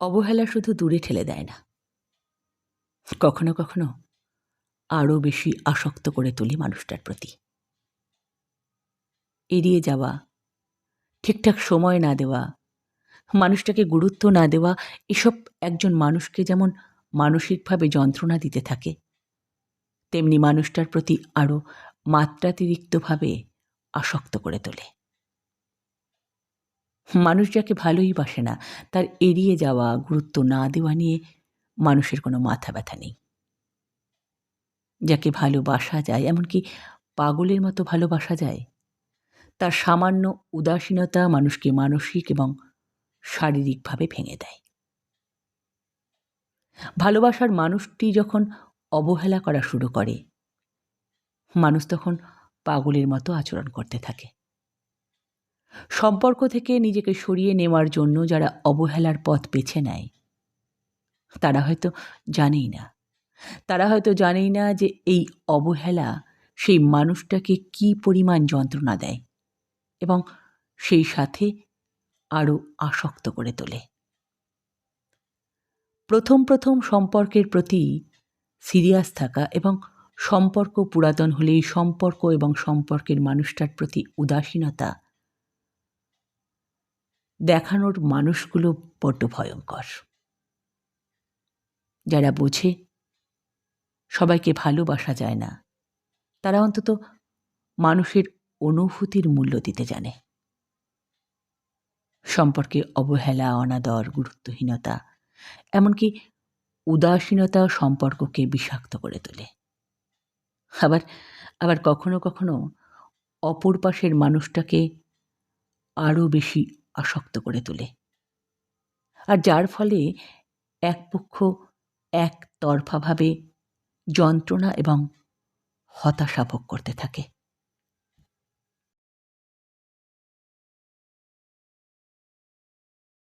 অবহেলা শুধু দূরে ঠেলে দেয় না। কখনো কখনো আরও বেশি আসক্ত করে তোলে মানুষটার প্রতি। এড়িয়ে যাওয়া, ঠিকঠাক সময় না দেওয়া, মানুষটাকে গুরুত্ব না দেওয়া, এসব একজন মানুষকে যেমন মানসিকভাবে যন্ত্রণা দিতে থাকে, তেমনি মানুষটার প্রতি আরও মাত্রাতিরিক্তভাবে আসক্ত করে তোলে। মানুষ যাকে ভালোই বাসে না। তার এড়িয়ে যাওয়া, গুরুত্ব না দেওয়া নিয়ে মানুষের কোনো মাথা ব্যথা নেই। যাকে ভালোবাসা যায়, এমনকি পাগলের মতো ভালোবাসা যায়, তার সামান্য উদাসীনতা মানুষকে মানসিক এবং শারীরিকভাবে ভেঙে দেয়। ভালোবাসার মানুষটি যখন অবহেলা করা শুরু করে, মানুষ তখন পাগলের মতো আচরণ করতে থাকে। সম্পর্ক থেকে নিজেকে সরিয়ে নেওয়ার জন্য যারা অবহেলার পথ বেছে নেয়। তারা হয়তো জানেই না। তারা হয়তো জানেই না যে এই অবহেলা সেই মানুষটাকে কি পরিমাণ যন্ত্রণা দেয় এবং সেই সাথে আরও আসক্ত করে তোলে। প্রথম প্রথম সম্পর্কের প্রতি সিরিয়াস থাকা এবং সম্পর্ক পুরাতন হলেই সম্পর্ক এবং সম্পর্কের মানুষটার প্রতি উদাসীনতা দেখানোর মানুষগুলো বড্ড ভয়ঙ্কর। যারা বোঝে, সবাইকে ভালোবাসা যায় না। তারা অন্তত মানুষের অনুভূতির মূল্য দিতে জানে। সম্পর্কে অবহেলা, অনাদর, গুরুত্বহীনতা, এমনকি উদাসীনতা সম্পর্ককে বিষাক্ত করে তোলে। আবার আবার কখনো কখনো অপর পাশের মানুষটাকে আরও বেশি আসক্ত করে তোলে। আর যার ফলে এক পক্ষ একতরফাভাবে যন্ত্রণা এবং হতাশা ভোগ করতে থাকে।